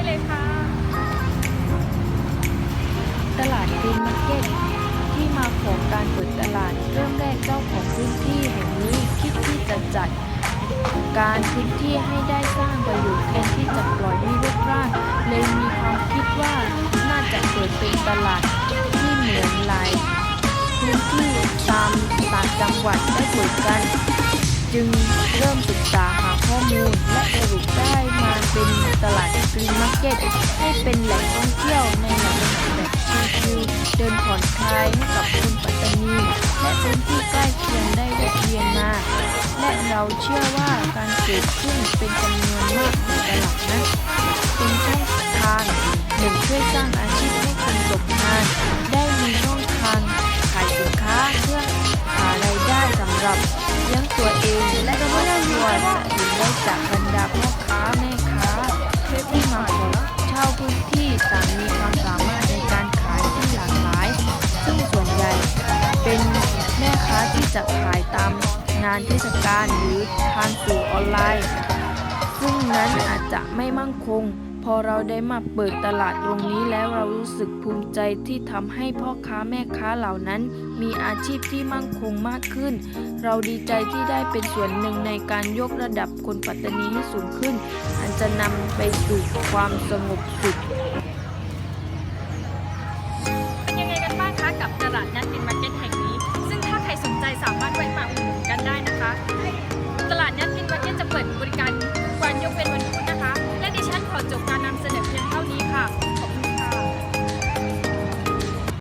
ได้เลยค่ะ ตลาดกินมาร์เก็ตที่มาของการเปิดตลาดเริ่มแรกเจ้าของพื้นที่แห่งนี้คิดที่จะจัด การพื้นที่ให้ได้สร้างประโยชน์แทนที่จะปล่อยให้รกร้างเลยมีความคิดว่าน่าจะเปิดเป็นตลาดที่เหมือนหลายพื้นที่ตามต่างจังหวัดได้เปิดกัน จึงเริ่มศึกษาหาข้อมูลและสรุป เก็ตให้เป็นแหล่งท่องเที่ยวในแหล่งอาหารแบบชิลๆเดินผ่อนคลายให้กับคนปัตตานีและพื้นที่ใกล้เคียงได้แวะเวียนมา และเราเชื่อว่าการเกิดขึ้นเป็นจำนวนมากในตลาดนั้นเป็นช่องทางหนึ่งช่วยสร้างอาชีพให้คนตกงาน ได้มีช่องทางขายสินค้าเพื่อหารายได้สำหรับเลี้ยงตัวเองและครอบครัวและถึงได้จากบร จะขายตามงานเทศกาลหรือทางสื่อออนไลน์ ซึ่งนั้นอาจจะไม่มั่งคง พอเราได้มาเปิดตลาดตรงนี้แล้วเรารู้สึกภูมิใจที่ทำให้พ่อค้าแม่ค้าเหล่านั้น มีอาชีพที่มั่งคงมากขึ้น เราดีใจที่ได้เป็นส่วนหนึ่งในการยกระดับคนปัตตานีให้สูงขึ้น อันจะนำไปสู่ความสงบสุขเป็นยังไงกันบ้างคะกับตลาดนัดกินเก็ตแห่งนี้